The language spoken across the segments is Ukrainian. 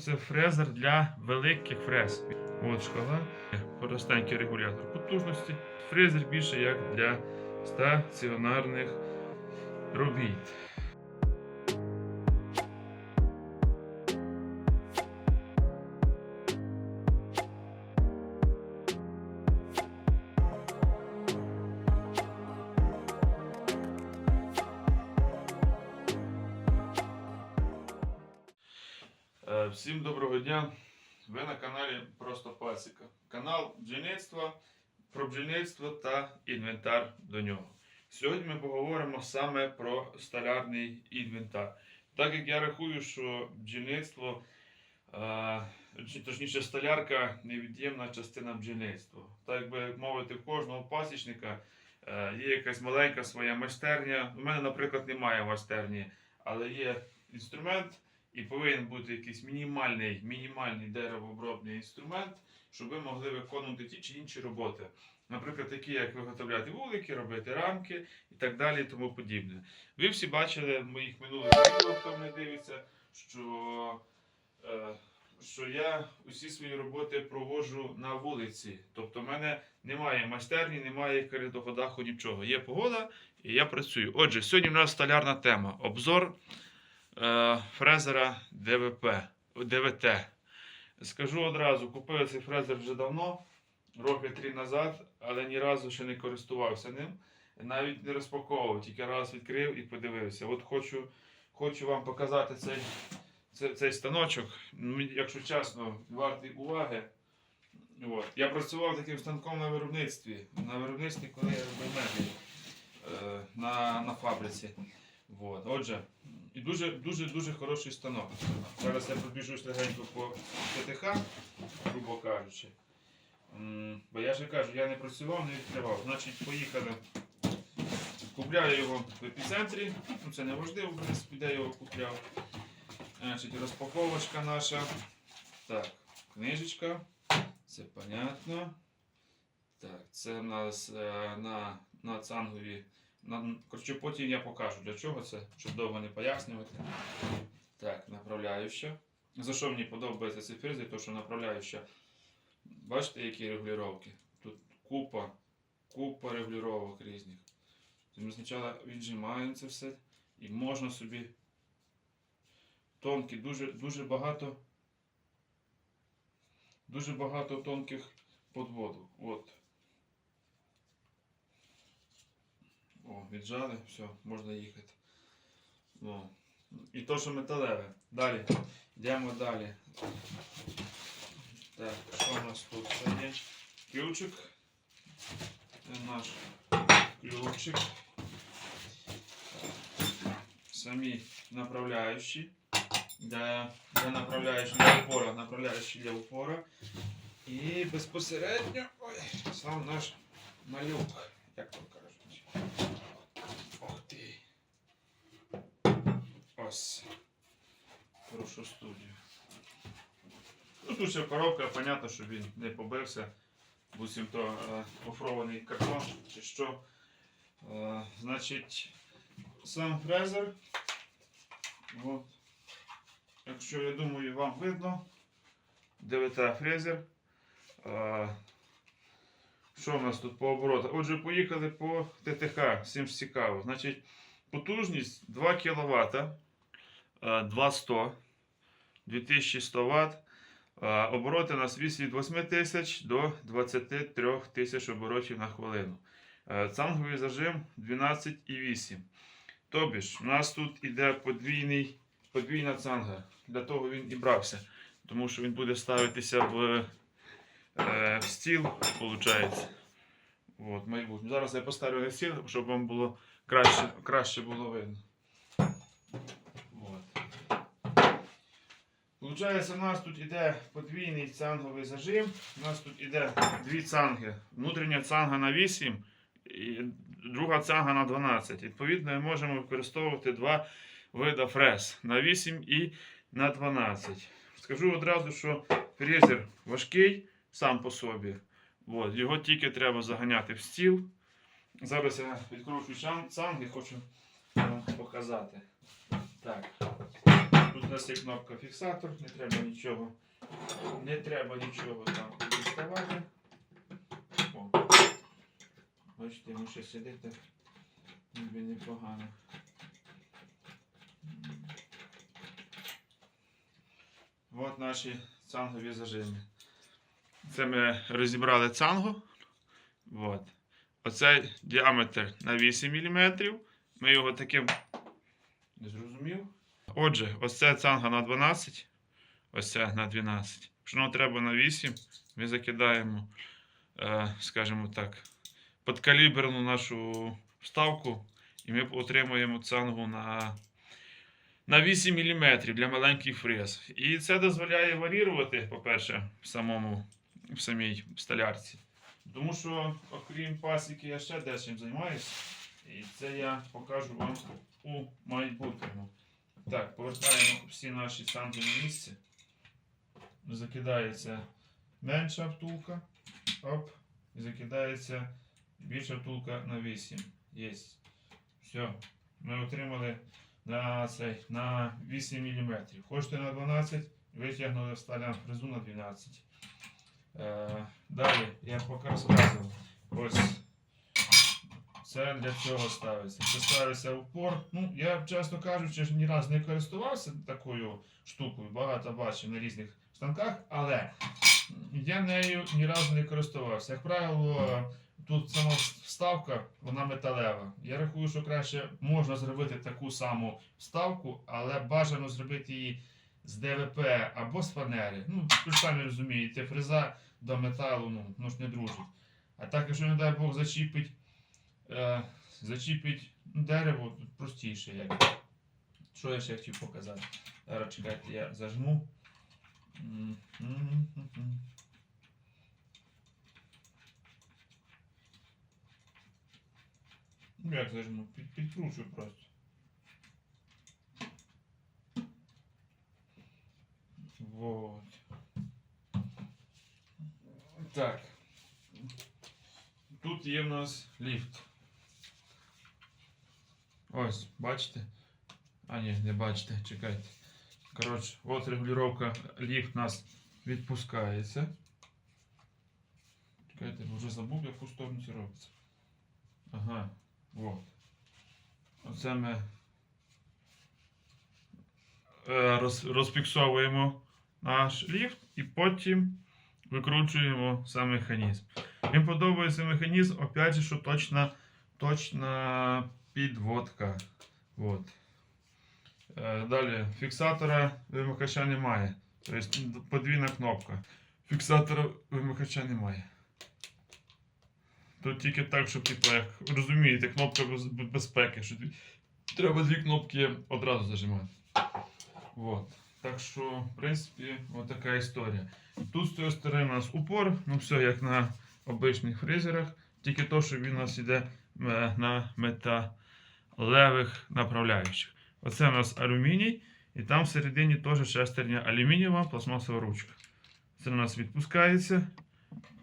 Це фрезер для великих фрез. От шкала, простенький регулятор потужності. Фрезер більше як для стаціонарних робіт. Всім доброго дня. Ви на каналі Просто Пасіка. Канал бджільництва про бджільництво та інвентар до нього. Сьогодні ми поговоримо саме про столярний інвентар. Так як я рахую, що бджільництво, е, точніше столярка невід'ємна частина бджільництва. Так би мовити, в кожного пасічника е, є якась маленька своя майстерня. У мене, наприклад, немає майстерні, але є інструмент. І повинен бути якийсь мінімальний, мінімальний деревообробний інструмент, щоб ви могли виконувати ті чи інші роботи. Наприклад, такі, як виготовляти вулики, робити рамки і так далі, і тому подібне. Ви всі бачили в моїх минулих відео, хто мене дивиться, що, е, що я усі свої роботи проводжу на вулиці. Тобто, в мене немає майстерні, немає критого даху, нічого. Є погода і я працюю. Отже, сьогодні в нас столярна тема. Обзор фрезера ДВП, ДВТ. Скажу одразу, купив цей фрезер вже давно, роки три назад, але ні разу ще не користувався ним. Навіть не розпаковував, тільки раз відкрив і подивився. От хочу, хочу вам показати цей, цей, цей станочок. Якщо чесно, вартий уваги. От. Я працював таким станком на виробництві. На виробництві, коли я робив меблі е, на, на фабриці. От. Отже, і дуже дуже дуже хороший станок. Зараз я пробіжусь легенько по ТТХ, грубо кажучи. Бо я ж кажу, я не працював, не відкривав. Значить, поїхали. Купляю його в епіцентрі. Ну, це не важливо, в принципі, де його купляв. Значить, розпаковочка наша. Так, книжечка. Це понятно. Так, це в нас е, на, на цангові коротше, потім я покажу для чого це, щоб довго не пояснювати. Так, направляюча. За що мені подобається цей фрезер, то що направляюча. Бачите, які регулювання? Тут купа, купа регулювань різних. Тобто Ми спочатку віджимаємо це все і можна собі тонкі, дуже, дуже багато. Дуже багато тонких подводок. От. О, віджали, все, можна їхати. О. І то, що металеве. Далі. Йдемо далі. Так, що у нас тут Це є? Ключик. Це наш ключик. Самі направляючі. Для, для направляючі для упора, направляючі для упора. І безпосередньо ой, сам наш малюк, як то кажуть. Ось. Хорошу студію. Ну, тут ще коробка, понятно, що він не побився. Буцім то е, гофрований картон чи що. Е, значить, сам фрезер. От. Якщо я думаю, вам видно. ДВТ фрезер. Е, що у нас тут по оборотах? Отже, поїхали по ТТХ, всім цікаво. Значить, потужність 2 кВт, 2100, 2100 Вт. Обороти у нас від 8 тисяч до 23 тисяч оборотів на хвилину. Е, Цанговий зажим 12,8. Тобі ж, у нас тут іде подвійний, подвійна цанга. Для того він і брався. Тому що він буде ставитися в, е, в стіл, виходить. От, майбутнє. Зараз я поставлю на стіл, щоб вам було краще, краще було видно. От. Получається, у нас тут іде подвійний цанговий зажим. У нас тут іде дві цанги. Внутрішня цанга на 8 і друга цанга на 12. Відповідно, ми можемо використовувати два види фрез на 8 і на 12. Скажу одразу, що фрезер важкий сам по собі. От, його тільки треба заганяти в стіл. Зараз я відкручу цанг і хочу вам показати. Так. У нас є кнопка фіксатор, не треба нічого. Не треба нічого там діставати. О. Бачите, йому ще сидить ніби непогано. От наші цангові зажими. Це ми розібрали цангу. От. Оцей діаметр на 8 мм. Ми його таким не зрозумів. Отже, ось це цанга на 12, ось це на 12. Якщо треба на 8, ми закидаємо, е, скажімо так, підкаліберну нашу вставку, і ми отримуємо цангу на, на 8 мм для маленьких фрез. І це дозволяє варірувати, по-перше, в, самому, в самій столярці. Тому що, окрім пасіки, я ще дечим займаюся. І це я покажу вам у майбутньому. Так, повертаємо всі наші санки на місце. Закидається менша втулка. Оп. І закидається більша втулка на 8. Єсть. Все. Ми отримали на, цей, на 8 мм. Хочете на 12, витягнули вставляємо фрезу на 12. Е, далі я поки розказував. Ось це для цього ставиться. Це ставиться упор. Ну, я, чесно кажучи, ні разу не користувався такою штукою, багато бачив на різних станках, але я нею ні разу не користувався. Як правило, тут сама вставка, вона металева. Я рахую, що краще можна зробити таку саму вставку, але бажано зробити її з ДВП або з фанери. Ну, ви самі розумієте, фреза до металу ну ж не дружить. А так, якщо, не дай Бог, зачіпить е, зачіпить дерево тут простіше. Як. Що я ще хотів показати? Зараз чекайте, я зажму. Ну як зажму? Під, підкручу просто. Вот. Так. Тут є в нас ліфт. Ось, бачите? А, ні, не бачите, чекайте. Коротше, от регулювання ліфт нас відпускається. Чекайте, вже забув, яку сторону це робиться. Ага, от. Оце ми е, роз, розфіксовуємо наш ліфт і потім викручуємо сам механізм. Мені подобається механізм, опять же, що точна, точна підводка. От. Е, Далі, фіксатора вимикача немає. Тобто подвійна кнопка. Фіксатора вимикача немає. Тут тільки так, щоб, типу, як розумієте, кнопка безпеки, що треба дві кнопки одразу зажимати. От. Так що, в принципі, от така історія. Тут з цієї сторони у нас упор, ну все як на обичних фрезерах, тільки то, що він у нас йде е, на металевих направляючих. Оце у нас алюміній, і там всередині теж шестерня алюмінієва пластмасова ручка. Це у нас відпускається.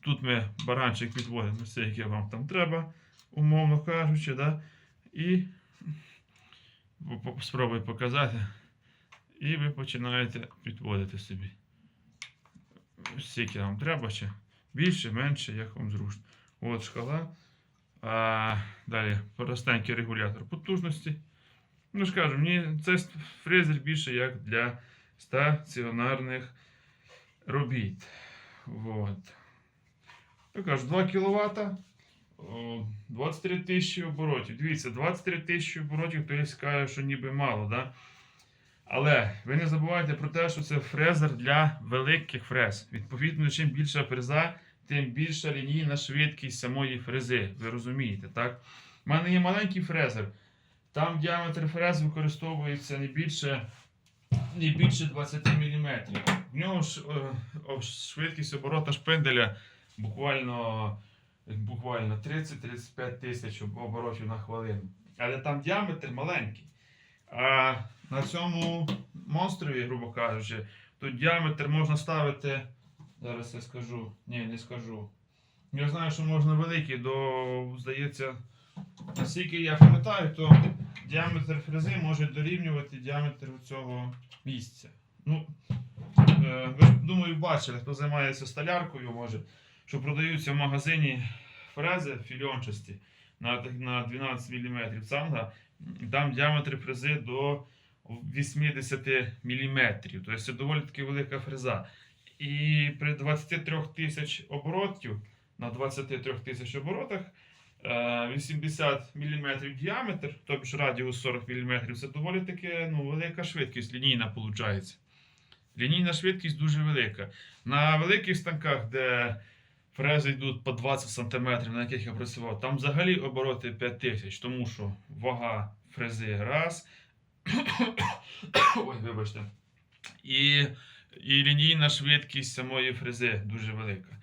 Тут ми баранчик відводимо все, яке вам там треба, умовно кажучи. Да? І спробую показати. І ви починаєте підводити собі. Скільки вам треба, чи більше, менше, як вам зручно. От шкала. А, далі простенький регулятор потужності. Ну ж кажу, мені цей фрезер більше як для стаціонарних робіт. Вот. Я кажу, 2 кВт. 23 тисячі оборотів. Дивіться, 23 тисячі оборотів, хтось каже, що ніби мало, да? Але ви не забувайте про те, що це фрезер для великих фрез. Відповідно, чим більша фреза, тим більша лінійна швидкість самої фрези. Ви розумієте, так? У мене є маленький фрезер. Там діаметр фрез використовується не більше, не більше 20 мм. В нього е, швидкість оборота шпинделя буквально, буквально 30-35 тисяч оборотів на хвилину. Але там діаметр маленький. А на цьому монстрові, грубо кажучи, тут діаметр можна ставити. Зараз я скажу. Ні, не скажу. Я знаю, що можна великий, до, здається, наскільки я пам'ятаю, то діаметр фрези може дорівнювати діаметр цього місця. Ну, е, ви думаю, бачили, хто займається столяркою, може, що продаються в магазині фрези фільончасті на, на 12 мм цанга. Там діаметр фрези до 80 мм. Тобто це доволі таки велика фреза. І при 23 тисяч оборотів на 23 тисяч оборотах е, 80 мм діаметр, тобто радіус 40 мм, це доволі таки ну, велика швидкість лінійна виходить. Лінійна швидкість дуже велика. На великих станках, де фрези йдуть по 20 см, на яких я працював, там взагалі обороти 5000, тому що вага фрези раз. Ой, вибачте. І, і лінійна швидкість самої фрези дуже велика.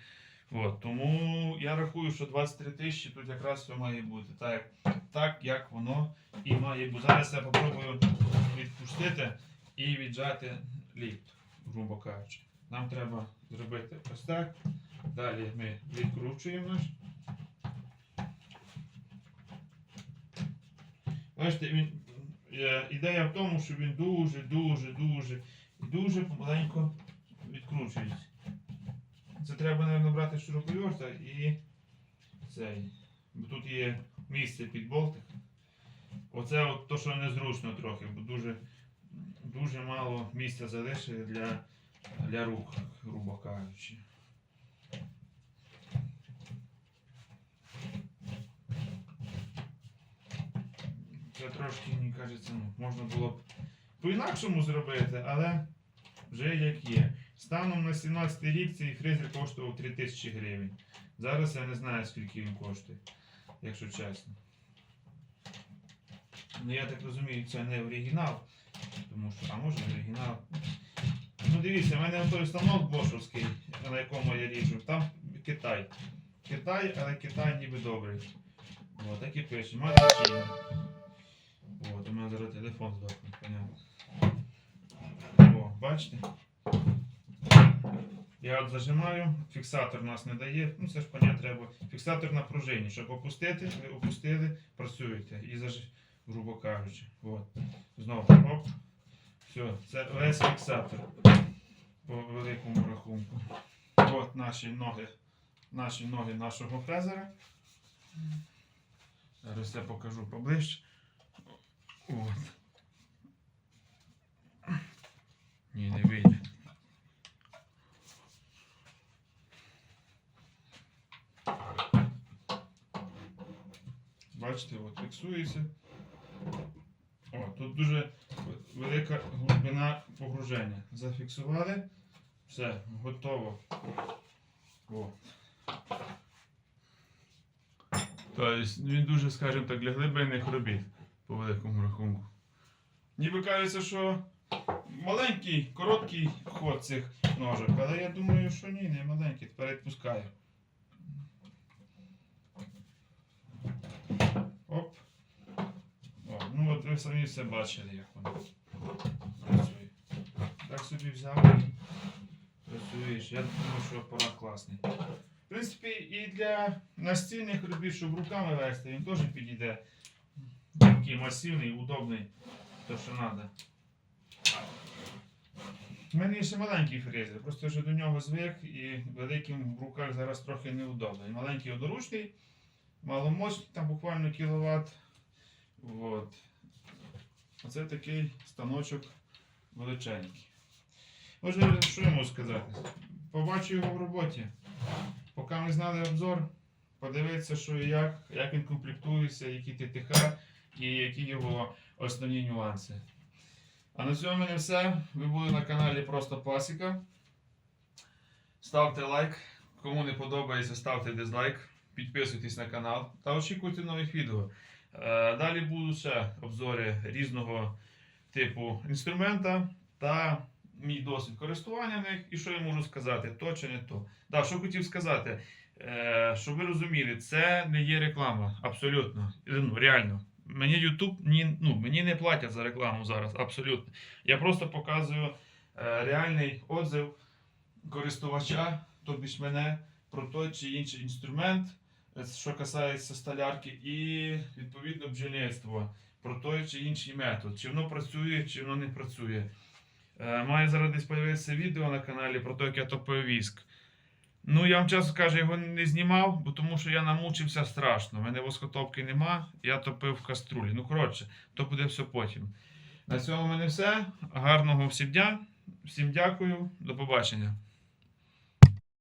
От, тому я рахую, що 23 тисячі тут якраз все має бути. Так, так як воно і має бути. Зараз я попробую відпустити і віджати ліфт, грубо кажучи. Нам треба зробити ось так. Далі ми відкручуємо. Бачите, він, е, ідея в тому, що він дуже, дуже, помаленько відкручується. Це треба, мабуть, брати шуруповерта і цей. Бо тут є місце під болтик. Оце от то, що незручно трохи, бо дуже, дуже мало місця залишили для, для рук, грубо кажучи. Це трошки, мені кажеться, ну, можна було б по-інакшому зробити, але вже як є. Станом на 17 рік цей фрезер коштував 3000 гривень. Зараз я не знаю, скільки він коштує, якщо чесно. Ну, я так розумію, це не оригінал. Тому що, а може оригінал. Ну дивіться, в мене той станок бошовський, на якому я ріжу, там Китай. Китай, але Китай ніби добрий. О, так і пише. От, у мене зараз телефон здохне, понятно. Бачите? Я от зажимаю, фіксатор нас не дає. Ну це ж понятно, треба. Фіксатор на пружині. Щоб опустити, ви опустили, працюєте. І заж... грубо кажучи. От. Знову оп. Все, це весь фіксатор по великому рахунку. От наші ноги, наші ноги нашого фрезера. Зараз я покажу поближче. От. Ні, не вийде. Бачите, от фіксується. О, тут дуже велика глибина погруження. Зафіксували. Все, готово. О. Тобто він дуже, скажімо так, для глибинних робіт по великому рахунку. Ніби кажеться, що маленький, короткий ход цих ножок, але я думаю, що ні, не маленький, тепер відпускаю. Оп. О, ну от ви самі все бачили, як воно працює. Так собі взяв і працюєш. Я думаю, що апарат класний. В принципі, і для настільних робіт, щоб руками вести, він теж підійде. Такий масивний, удобний, то що треба. У мене є ще маленький фрезер, просто вже до нього звик і великим в руках зараз трохи неудобно. Маленький одноручний, маломощний, там буквально кіловат. От. Оце такий станочок величенький. Може, що я можу сказати? Побачу його в роботі. Поки ми знали обзор, подивитися, що і як, як він комплектується, які ТТХ і які його основні нюанси. А на цьому мене все. Ви були на каналі Просто Пасіка. Ставте лайк. Кому не подобається, ставте дизлайк. Підписуйтесь на канал та очікуйте нових відео. Е, Далі будуть ще обзори різного типу інструмента та мій досвід користування них. І що я можу сказати, то чи не то. Да, що хотів сказати, е, щоб ви розуміли, це не є реклама. Абсолютно. Ну, реально. Мені YouTube ні, ну, мені не платять за рекламу зараз, абсолютно. Я просто показую е, реальний отзив користувача, тобі мене, про той чи інший інструмент, е, що касається столярки, і відповідно бджільництво про той чи інший метод, чи воно працює, чи воно не працює. Е, Має зараз десь появитися відео на каналі про те, як я топив віск. Ну, я вам чесно кажу, його не знімав, бо тому що я намучився страшно. У мене воскотопки нема, я топив в каструлі. Ну, коротше, то буде все потім. На цьому в мене все. Гарного всім дня. Всім дякую. До побачення.